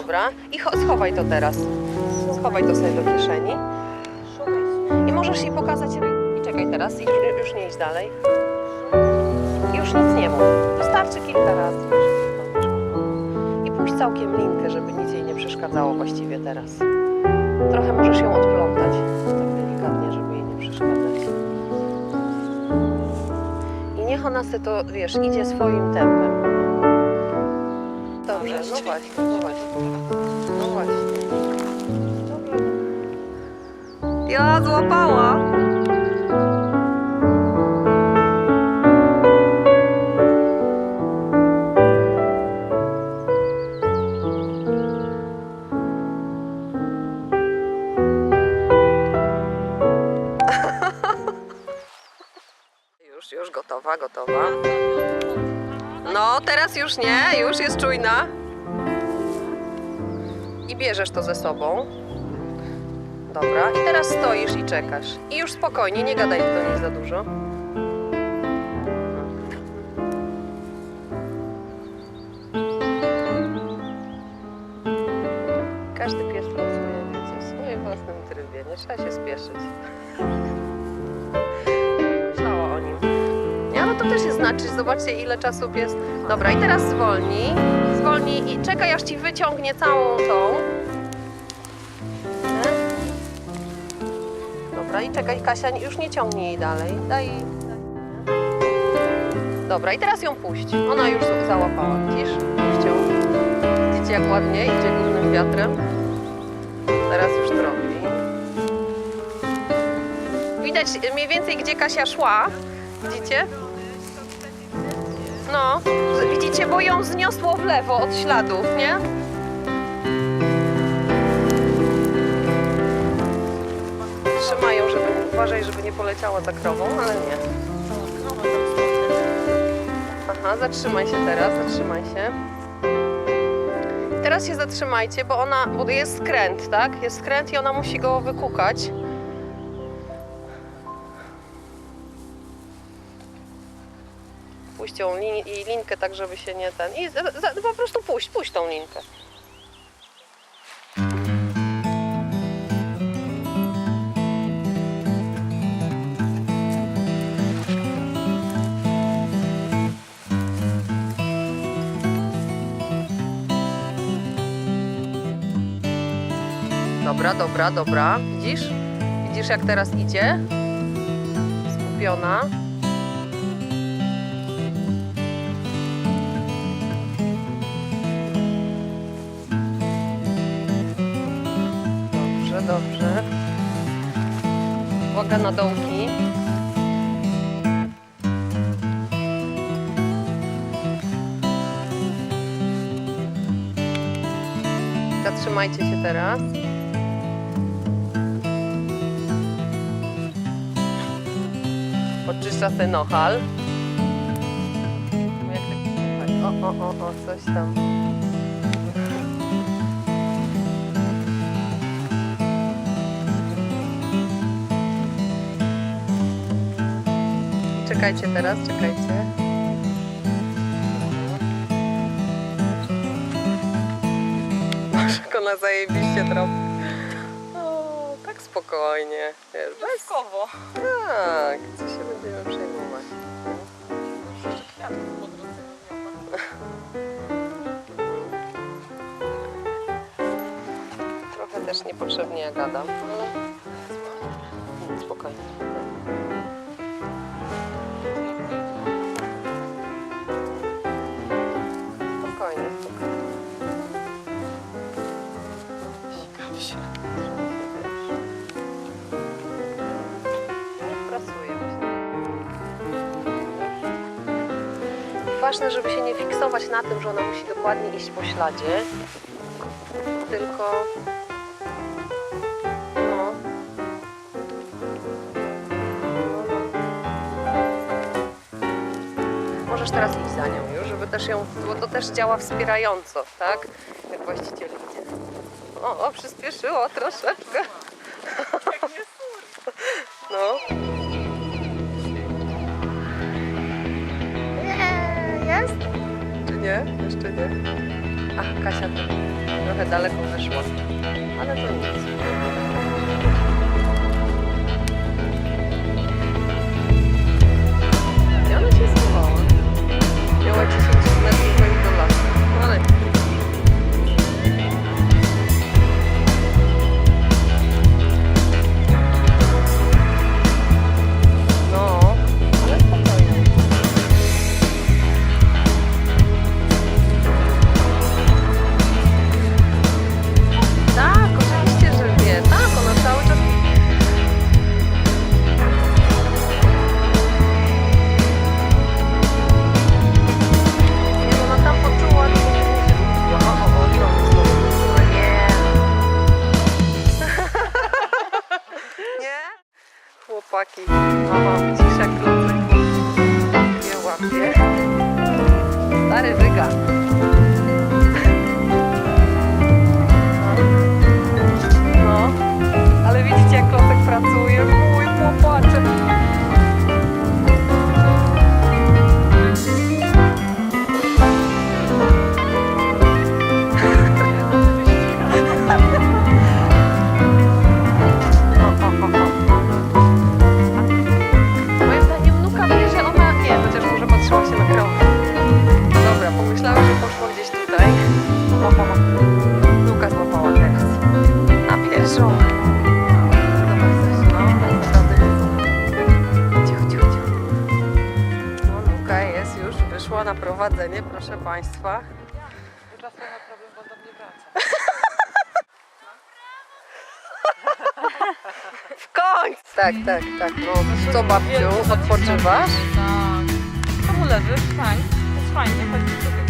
Dobra. I cho- schowaj to teraz. Schowaj to sobie do kieszeni. I możesz jej pokazać. I czekaj teraz. I już nie idź dalej. I już nic nie mów. Wystarczy kilka razy. I puść całkiem linkę, żeby nic jej nie przeszkadzało właściwie teraz. Trochę możesz ją odplątać. Tak delikatnie, żeby jej nie przeszkadzać. I niech ona se to, wiesz, idzie swoim tempem. Dobrze, no właśnie, no właśnie. No właśnie. Ja złapała. Już, już gotowa, gotowa. No, teraz już nie, już jest czujna. I bierzesz to ze sobą. Dobra, i teraz stoisz i czekasz. I już spokojnie, nie gadaj do niej za dużo. Każdy pies pracuje, wiecie, w swoim własnym trybie, nie trzeba się spieszyć. To też jest znaczy, zobaczcie ile czasu pies... Dobra, i teraz zwolnij, zwolnij i czekaj aż ci wyciągnie całą tą. Dobra, i czekaj Kasia, już nie ciągnij jej dalej, daj. Dobra, i teraz ją puść. Ona już załapała, widzisz? Puść. Widzicie jak ładnie idzie górnym wiatrem? Teraz już tropi. Widać mniej więcej gdzie Kasia szła. Widzicie? Widzicie, bo ją zniosło w lewo od śladów, nie? Trzymają, żeby uważaj, żeby nie poleciała za krową, ale nie. Aha, zatrzymaj się teraz, zatrzymaj się. Teraz się zatrzymajcie, bo ona, bo jest skręt, tak? Jest skręt i ona musi go wykukać. Puść ją lin, i linkę tak, żeby się nie ten. I po prostu puść, puść tą linkę. Dobra, dobra, dobra. Widzisz? Widzisz jak teraz idzie? Skupiona. Dobrze. Uwaga na dołki. Zatrzymajcie się teraz. Oczyszcza ten słuchaj. O, o, o, o, coś tam. Czekajcie teraz, czekajcie. Masz jak ona zajebiście trochę. O, tak spokojnie. Wiesz, bez... Bezkowo. Tak, co się będziemy przejmować? Trochę też niepotrzebnie ja gadam, ale Ważne, żeby się nie fiksować na tym, że ona musi dokładnie iść po śladzie, tylko no. Możesz teraz iść za nią już, żeby też ją, bo to też działa wspierająco, tak? Jak właściciel idzie. O, o, przyspieszyło troszeczkę. Jak nie. No. jeszcze nie. Ach, Kasia to trochę daleko wyszła, ale to nic. aqui. Tá prowadzenie, proszę Państwa. Czasem ma problem, bo do mnie wraca. W końcu! Tak, tak, tak. No, co babciu, odpoczywasz? Tak. Czemu leżysz? Fajnie. Fajnie, chodźmy sobie.